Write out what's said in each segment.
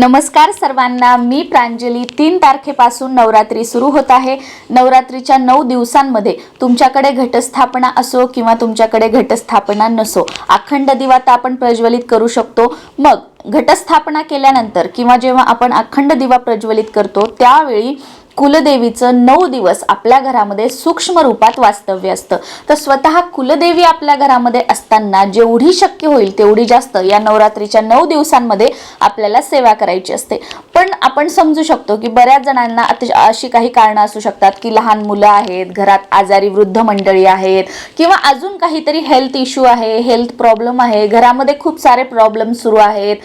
नमस्कार सर्वांना मी प्रांजली. तीन तारखेपासून नवरात्री सुरू होत आहे. नवरात्रीच्या नऊ दिवसांमध्ये तुमच्याकडे घटस्थापना असो किंवा तुमच्याकडे घटस्थापना नसो अखंड दिवा तर आपण प्रज्वलित करू शकतो. मग घटस्थापना केल्यानंतर किंवा जेव्हा आपण अखंड दिवा प्रज्वलित करतो त्यावेळी कुलदेवीचं नऊ दिवस आपल्या घरामध्ये सूक्ष्म रूपात वास्तव्य असतं. तर स्वतः कुलदेवी आपल्या घरामध्ये असताना जेवढी शक्य होईल तेवढी जास्त या नवरात्रीच्या नऊ दिवसांमध्ये आपल्याला सेवा करायची असते. पण आपण समजू शकतो की बऱ्याच जणांना अशी काही कारणं असू शकतात की लहान मुलं आहेत घरात आजारी वृद्ध मंडळी आहेत किंवा अजून काहीतरी हेल्थ इश्यू आहे हेल्थ प्रॉब्लेम आहे घरामध्ये खूप सारे प्रॉब्लेम सुरू आहेत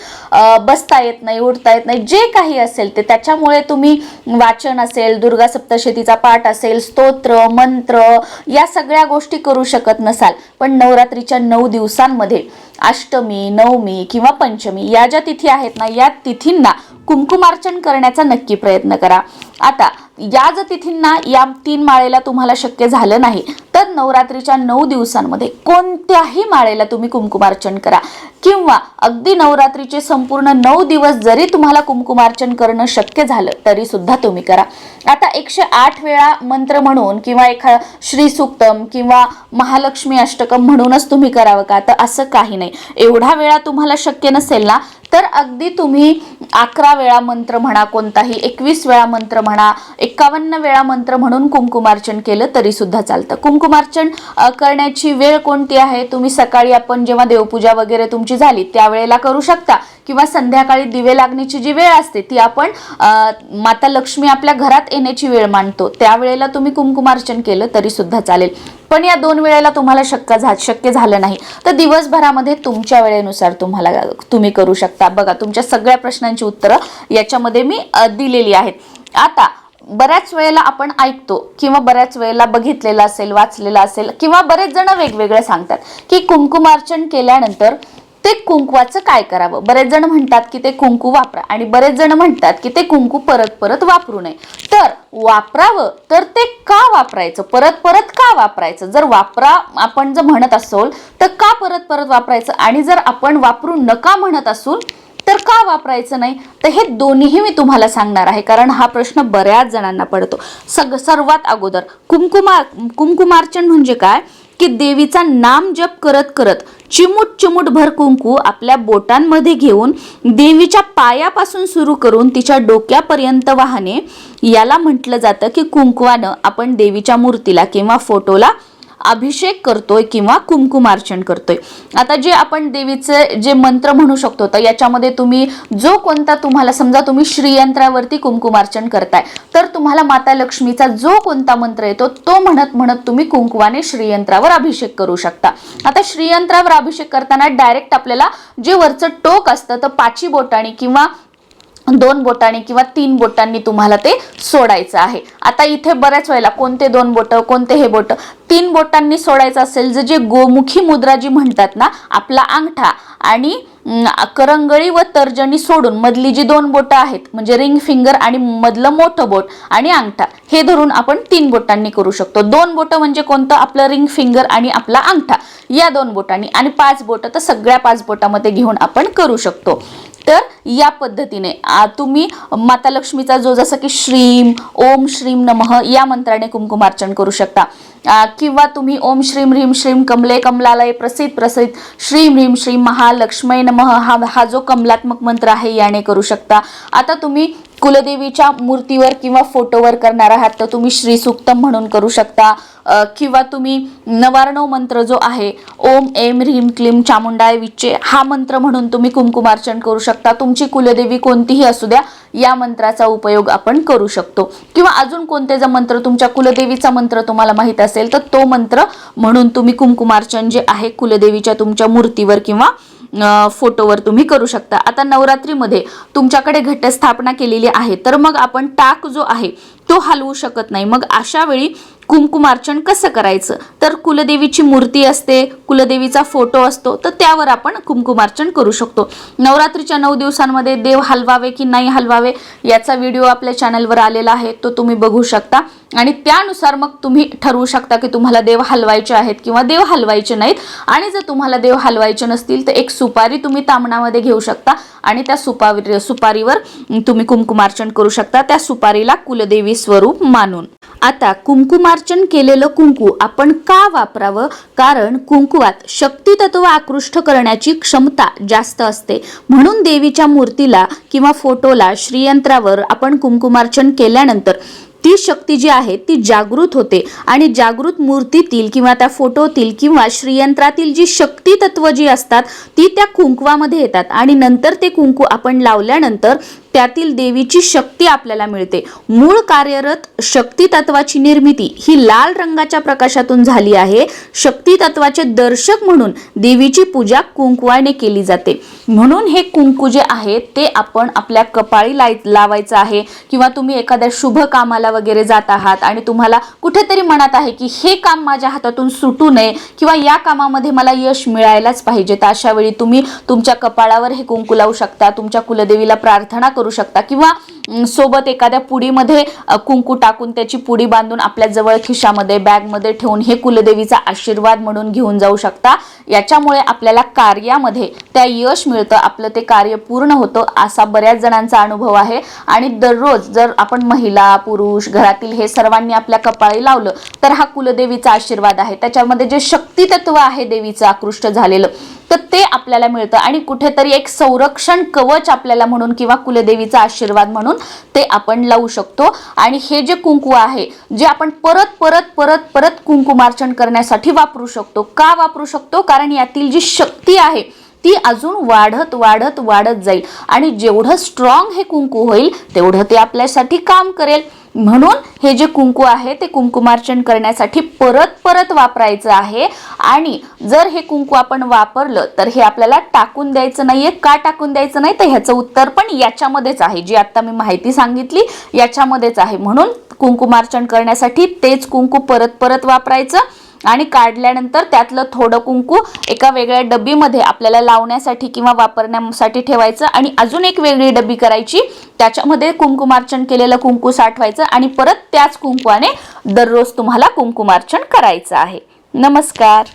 बसता येत नाही उठता येत नाही जे काही असेल ते त्याच्यामुळे तुम्ही वाचन असेल दुर्गा सप्तशतीचा पाठ असेल स्तोत्र मंत्र या सगळ्या गोष्टी करू शकत नसाल. पण नवरात्रीच्या नऊ दिवसांमध्ये अष्टमी नवमी किंवा पंचमी या ज्या तिथी आहेत ना या तिथींना कुंकुमार्चन करण्याचा नक्की प्रयत्न करा. आता या जर तिथींना या तीन माळेला तुम्हाला शक्य झालं नाही तर नवरात्रीच्या नऊ दिवसांमध्ये कोणत्याही माळेला तुम्ही कुंकुमार्चन करा. किंवा अगदी नवरात्रीचे संपूर्ण नऊ दिवस जरी तुम्हाला कुंकुमार्चन करणं शक्य झालं तरी सुद्धा तुम्ही करा. आता एकशे आठ वेळा मंत्र म्हणून किंवा एखा श्री सुक्तम किंवा महालक्ष्मी अष्टकम म्हणूनच तुम्ही करावं का? तर असं काही नाही. एवढा वेळा तुम्हाला शक्य नसेल ना तर अगदी तुम्ही अकरा वेळा मंत्र म्हणा कोणताही एकवीस वेळा मंत्र म्हणा एकावन्न वेळा मंत्र म्हणून कुंकुमार्चन केलं तरी सुद्धा चालतं. कुंकुमार्चन करण्याची वेळ कोणती आहे? तुम्ही सकाळी आपण जेव्हा देवपूजा वगैरे तुमची झाली त्यावेळेला करू शकता. किंवा संध्याकाळी दिवे लागण्याची जी वेळ असते ती आपण माता लक्ष्मी आपल्या घरात येण्याची वेळ मांडतो त्यावेळेला तुम्ही कुंकुमार्चन केलं तरी सुद्धा चालेल. पण या दोन वेळेला तुम्हाला शक्य झा शक्य झालं नाही. तर दिवसभरामध्ये तुमच्या वेळेनुसार तुम्हाला तुम्ही करू शकता. बघा तुमच्या सगळ्या प्रश्नांची उत्तरं याच्यामध्ये मी दिलेली आहेत. आता बऱ्याच वेळेला आपण ऐकतो किंवा बऱ्याच वेळेला बघितलेलं असेल वाचलेलं असेल किंवा बरेच जण वेगवेगळे सांगतात की कुंकुमार्चन केल्यानंतर ते कुंकवाचं काय करावं? बरेच जण म्हणतात की ते कुंकू वापरा आणि बरेच जण म्हणतात की ते कुंकू परत परत वापरू नये. तर वापरावं तर ते का वापरायचं? परत परत का वापरायचं? जर वापरा आपण जर म्हणत असोल तर का परत परत वापरायचं? आणि जर आपण वापरू नका म्हणत असू तर का वापरायचं नाही? तर हे दोन्हीही मी तुम्हाला सांगणार आहे कारण हा प्रश्न बऱ्याच जणांना पडतो. सग सर्वात अगोदर कुंकुमार कुंकुमार्चन म्हणजे काय? की देवीचा नाम जप करत करत चिमूट चिमूट भर कुंकू आपल्या बोटांमध्ये घेऊन देवीच्या पायापासून सुरू करून तिच्या डोक्यापर्यंत वाहने याला म्हटलं जातं की कुंकवानं आपण देवीच्या मूर्तीला किंवा फोटोला अभिषेक करतोय किंवा कुंकुमार्चन करतोय. आता जे आपण देवीचे जे मंत्र म्हणू शकतो तर याच्यामध्ये तुम्ही जो कोणता तुम्हाला समजा तुम्ही श्रीयंत्रावरती कुंकुमार्चन करताय तर तुम्हाला माता लक्ष्मीचा जो कोणता मंत्र येतो तो म्हणत म्हणत तुम्ही कुंकुवाने श्रीयंत्रावर अभिषेक करू शकता. आता श्रीयंत्रावर अभिषेक करताना डायरेक्ट आपल्याला जे वरचं टोक असतं तर पाची बोटाने किंवा दोन बोटांनी किंवा तीन बोटांनी तुम्हाला ते सोडायचं आहे. आता इथे बऱ्याच वेळेला कोणते दोन बोट कोणते हे बोट? तीन बोटांनी सोडायचं असेल जे जे गोमुखी मुद्रा जी म्हणतात ना आपला अंगठा आणि करंगळी व तर्जनी सोडून मधली जी दोन बोटं आहेत म्हणजे रिंग फिंगर आणि मधलं मोठं बोट आणि अंगठा हे धरून आपण तीन बोटांनी करू शकतो. दोन बोटं म्हणजे कोणतं? आपलं रिंग फिंगर आणि आपला अंगठा. या दोन बोटांनी आणि पाच बोटं तर सगळ्या पाच बोटामध्ये घेऊन आपण करू शकतो. तर या पद्धतीने. तुम्ही माता लक्ष्मीचा जो जसं की श्रीम ओम श्रीम नमः या मंत्राने कुंकुमार्चन करू शकता. किंवा तुम्ही ओम श्रीम ह्रीम श्रीम कमले कमलालय प्रसिद्ध प्रसिद्ध श्रीम ह्रीम श्रीम महालक्ष्मी नमः हा हा जो कमलात्मक मंत्र आहे याने करू शकता. आता तुम्ही कुलदेवीच्या मूर्तीवर किंवा फोटोवर करणार आहात तर तुम्ही श्री सुक्तम म्हणून करू शकता. किंवा तुम्ही नवारणव मंत्र जो आहे ओम एम ह्रीम क्लीम चामुंडाय विच्चे हा मंत्र म्हणून तुम्ही कुंकुमार्चन करू शकता. तुमची कुलदेवी कोणतीही असू द्या या मंत्राचा उपयोग आपण करू शकतो. किंवा अजून कोणते जर मंत्र तुमच्या कुलदेवीचा मंत्र तुम्हाला माहीत असेल तर तो मंत्र म्हणून तुम्ही कुंकुमार्चन जे आहे कुलदेवीच्या तुमच्या मूर्तीवर किंवा फोटोवर तुम्ही करू शकता. आता नवरात्रीमध्ये तुमच्याकडे घटस्थापना केलेली आहे तर मग आपण टाक जो आहे तो हलवू शकत नाही. मग अशा वेळी कुंकुमार्चन कसं करायचं? तर कुलदेवीची मूर्ती असते कुलदेवीचा फोटो असतो तर त्यावर आपण कुंकुमार्चन करू शकतो. नवरात्रीच्या नऊ दिवसांमध्ये देव हलवावे की नाही हलवावे याचा व्हिडिओ आपल्या चॅनलवर आलेला आहे तो तुम्ही बघू शकता. आणि त्यानुसार मग तुम्ही ठरवू शकता की तुम्हाला देव हलवायचे आहेत किंवा देव हलवायचे नाहीत. आणि जर तुम्हाला देव हलवायचे नसतील तर एक सुपारी तुम्ही तामणामध्ये घेऊ शकता आणि त्या सुपारी सुपारीवर तुम्ही कुंकुमार्चन करू शकता. त्या सुपारीला कुलदेवी स्वरूप मानून. आता कुंकुमार्चन केलेलं कुंकू आपण का वापरावं? कारण कुंकुवात शक्ती तत्व आकृष्ट करण्याची क्षमता जास्त असते. म्हणून देवीच्या मूर्तीला किंवा फोटोला श्रीयंत्रावर आपण कुंकुमार्चन केल्यानंतर ती शक्ती जी आहे ती जागृत होते. आणि जागृत मूर्तीतील किंवा त्या फोटोतील किंवा श्रीयंत्रातील जी शक्ती तत्व जी असतात ती त्या कुंकवामध्ये येतात. आणि नंतर ते कुंकू आपण लावल्यानंतर त्यातील देवीची शक्ती आपल्याला मिळते. मूळ कार्यरत शक्ती तत्वाची निर्मिती ही लाल रंगाच्या प्रकाशातून झाली आहे. शक्ती तत्वाचे दर्शक म्हणून देवीची पूजा कुंकवाने केली जाते. म्हणून हे कुंकू जे आहे ते आपण आपल्या कपाळी लाय लावायचं आहे किंवा तुम्ही एखाद्या शुभ कामाला वगैरे जात आहात आणि तुम्हाला कुठेतरी मनात आहे की हे काम माझ्या हातातून सुटू नये किंवा या कामामध्ये मला यश मिळायलाच पाहिजे तर अशा वेळी तुम्ही तुमच्या कपाळावर हे कुंकू लावू शकता तुमच्या कुलदेवीला प्रार्थना करू करू शकता. किंवा सोबत एखाद्या पुडीमध्ये कुंकू टाकून त्याची पुडी बांधून आपल्या जवळ खिशामध्ये बॅगमध्ये ठेवून हे कुलदेवीचा आशीर्वाद म्हणून घेऊन जाऊ शकता. याच्यामुळे आपल्याला कार्यामध्ये त्या यश मिळतं आपलं ते कार्य पूर्ण होतं असा बऱ्याच जणांचा अनुभव आहे. आणि दररोज जर आपण महिला पुरुष घरातील हे सर्वांनी आपल्या कपाळी लावलं तर हा कुलदेवीचा आशीर्वाद आहे. त्याच्यामध्ये जे शक्ती तत्व आहे देवीचं आकृष्ट झालेलं तर ते आपल्याला मिळतं. आणि कुठेतरी एक संरक्षण कवच आपल्याला म्हणून किंवा कुलदेवीचा आशीर्वाद म्हणून ते आपण लावू शकतो. आणि हे जे कुंकू आहे जे आपण परत परत परत परत कुंकुमार्चन करण्यासाठी वापरू शकतो. का वापरू शकतो? कारण यातील जी शक्ती आहे ती अजून वाढत वाढत वाढत जाईल. आणि जेवढं स्ट्रॉंग हे कुंकू होईल तेवढं ते आपल्यासाठी काम करेल. म्हणून हे जे कुंकू आहे ते कुंकुमार्चन करण्यासाठी परत परत वापरायचं आहे. आणि जर हे कुंकू आपण वापरलं तर हे आपल्याला टाकून द्यायचं नाहीये. का टाकून द्यायचं नाही? तर ह्याचं उत्तर पण याच्यामध्येच आहे. जी आत्ता मी माहिती सांगितली याच्यामध्येच आहे. म्हणून कुंकुमार्चन करण्यासाठी तेच कुंकू परत परत वापरायचं. आणि काढल्यानंतर त्यातलं थोडं कुंकू एका वेगळ्या डब्बीमध्ये आपल्याला लावण्यासाठी किंवा वापरण्यासाठी ठेवायचं आणि अजून एक वेगळी डब्बी करायची. त्याच्यामध्ये कुंकुमार्चन केलेलं कुंकू साठवायचं आणि परत त्याच कुंकवाने दररोज तुम्हाला कुंकुमार्चन करायचं आहे. नमस्कार.